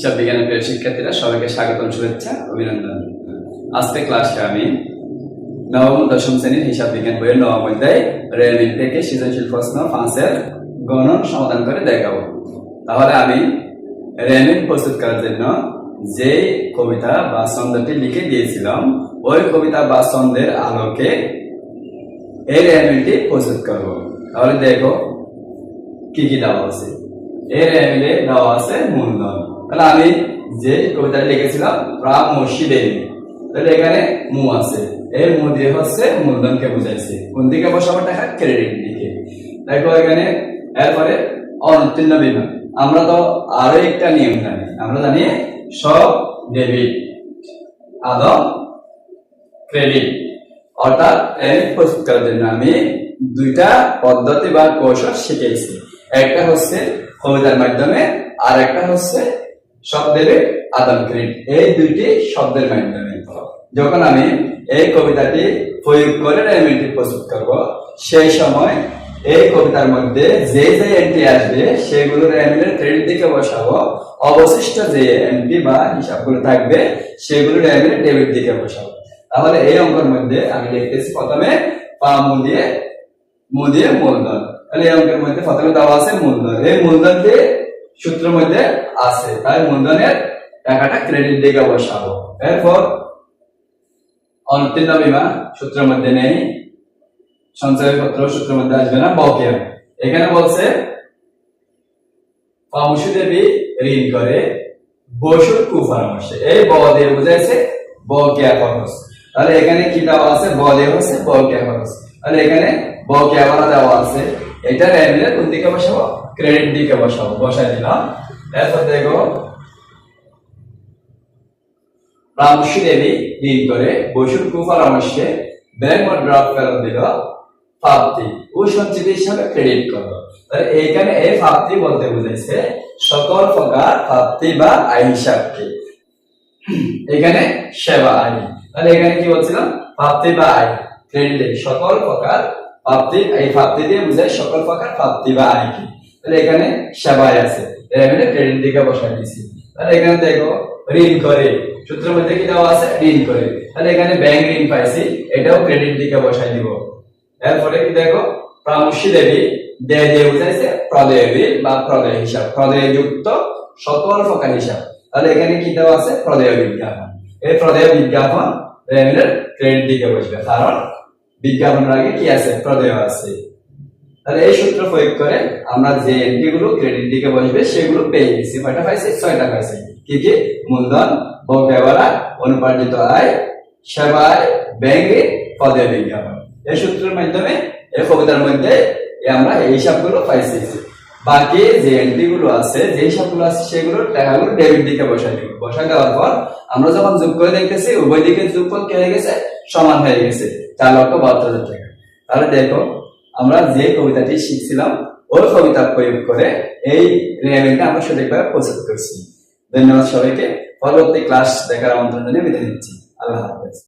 হিসাব বিজ্ঞানের প্রিয় শিক্ষার্থীরা সবাইকে স্বাগতম, শুভেচ্ছা, অভিনন্দন। আজকে ক্লাসে আমি নবম, দশম শ্রেণির হিসাব বিজ্ঞান বইয়ের নবম অধ্যায় রেমিন থেকে সৃজনশীল প্রশ্ন, পাঁচের গণন সমাধান করে দেখাবো। তাহলে আমি রেমিন প্রস্তুত করার জন্য যে কবিতা বা ছন্দটি লিখে দিয়েছিলাম, ওই কবিতা বা ছন্দের আলোকে এই রেমিনটি প্রস্তুত করব। তাহলে দেখো কি কি দেওয়া আছে। এর এমএলএ দেওয়া আছে মূলধন। তাহলে আমি যে কবিতাটা লিখেছিলাম প্রাপ মসজিদে তাহলে এখানে মু আছে। এই মু দিয়ে হচ্ছে মূলধনকে বুঝাইছে। কোন দিকে বসাবো টাকা ক্রেডিট দিকে। দেখো এখানে, এরপরে অনুত্তীর্ণ বিভাগ। আমরা তো আরও একটা নিয়ম জানি। আমরা জানি সব ডেবিট আদম ক্রেডিট। অর্থাৎ ক্রেডিট প্রস্তুত করার জন্য আমি দুইটা পদ্ধতি বা কৌশল শিখেছি। একটা হচ্ছে কবিতার মাধ্যমে আর একটা হচ্ছে শব্দের আদান ক্রেডিট এই দুইটি শব্দের মাধ্যমে। যখন আমি এই কবিতাটি প্রয়োগ করে রেমিটি প্রস্তুত করব, সেই সময় এই কবিতার মধ্যে যে যে এন্ট্রি আসবে, সেগুলো রেমিটের ক্রেডিট দিকে বসাবো। অবশিষ্ট যে এন্ট্রি বা হিসাবগুলো থাকবে, সেগুলো রেমিটের ডেবিট দিকে বসাবো। তাহলে এই অঙ্কের মধ্যে আমি লিখতেছি প্রথমে পা মু দিয়ে দিয়ে মূলধন। তাহলে এই অঙ্কের মধ্যে প্রথমে দেওয়া আছে মূলধন। এই মূলধনটি সূত্রের মধ্যে আছে। তাই মূলধনের টাকাটা ক্রেডিট দিকে বসাবো। এরপর অন্তীর্ণ বিমা সূত্রের মধ্যে নেই। সঞ্চয়পত্র সূত্রের মধ্যে আসবে না বকেয়া এখানে বলছে, পরামর্শ দেবী ঋণ করে বসুর কুপরামর্শে এই ব বুঝাইছে বকেয়া খরচ তাহলে এখানে কি দেওয়া আছে? ব হচ্ছে বকেয়া খরচ তাহলে এখানে বকেয়া ভাড়া দেওয়া আছে। এটা রেমিলে কোন দিকে বসাবো? ক্রেডিট দিকে বসাবো, বসাই দিলাম। এরপর দেখো রামশী দেবী ঋণ করে বসুর কুপরামর্শে ব্যাংক ড্রপ ফেরত দিল, প্রাপ্তি। ও সঞ্চিত হিসাবে ক্রেডিট করো তাহলে এইখানে এই প্রাপ্তি বলতে বুঝাইছে সকল প্রকার প্রাপ্তি বা আয় হিসাবকে। এখানে সেবা আয়। তাহলে এখানে কি বলছিলাম? প্রাপ্তি বা আয় ক্রেডিট সকল প্রকার প্রাপ্তি এই প্রাপ্তি দিয়ে বুঝায় সকল প্রকার প্রাপ্তি বা আয় কি তাহলে এখানে আছে। দিকে দিয়েছি। তাহলে এখানে দেখো, ঋণ করে। সূত্রের মধ্যে কি দেওয়া আছে? ঋণ করে। তাহলে এখানে ব্যাংক ঋণ পাইছি, এটাও ক্রেডিট দিকে দিব। এরপরে কি দেখো দেবী দেয় দিয়ে বুঝাইছে প্রদেয় বা প্রদেয় হিসাব। প্রদেয় যুক্ত সকল প্রকার হিসাব। তাহলে এখানে কি দেওয়া আছে? প্রদেয় বিজ্ঞাপন। এই প্রদেয় বিজ্ঞাপন ক্রেডিট দিকে বসবে। কারণ বিজ্ঞাপনের আগে কি আছে? প্রদেয় আছে। তাহলে এই সূত্র প্রয়োগ করে আমরা যে এন্ট্রি গুলো ক্রেডিট দিকে বসবে, সেগুলো পেয়ে গেছি। কয়টা পাইছি? ছয়টা পাইছি। কি কি? মূলধন ব্যবহার অনুপার্জিত আয় সেবায় ব্যাংকে পদে বিজ্ঞাপন। এই সূত্রের মাধ্যমে, এই কবিতার মধ্যে আমরা এই হিসাবগুলো পাইছি। বাকি যে এন্ট্রি গুলো আছে যে হিসাবগুলো আছে সেগুলো টাকাগুলো ডেবিট দিকে বসাই দিব। বসাই দেওয়ার পর আমরা যখন যোগ করে দেখতেছি, উভয় দিকে যোগফল কি হয়ে গেছে? সমান হয়ে গেছে। চার লক্ষ বাহাত্তর হাজার টাকা। তাহলে দেখো, আমরা যে কবিতাটি শিখছিলাম, ওই কবিতা প্রয়োগ করে এই রেমিংটা আমরা সঠিকভাবে প্রস্তুত করছি ধন্যবাদ সবাইকে। পরবর্তী ক্লাস দেখার আমন্ত্রণ জানিয়ে বিদায় নিচ্ছি। আল্লাহ হাফেজ।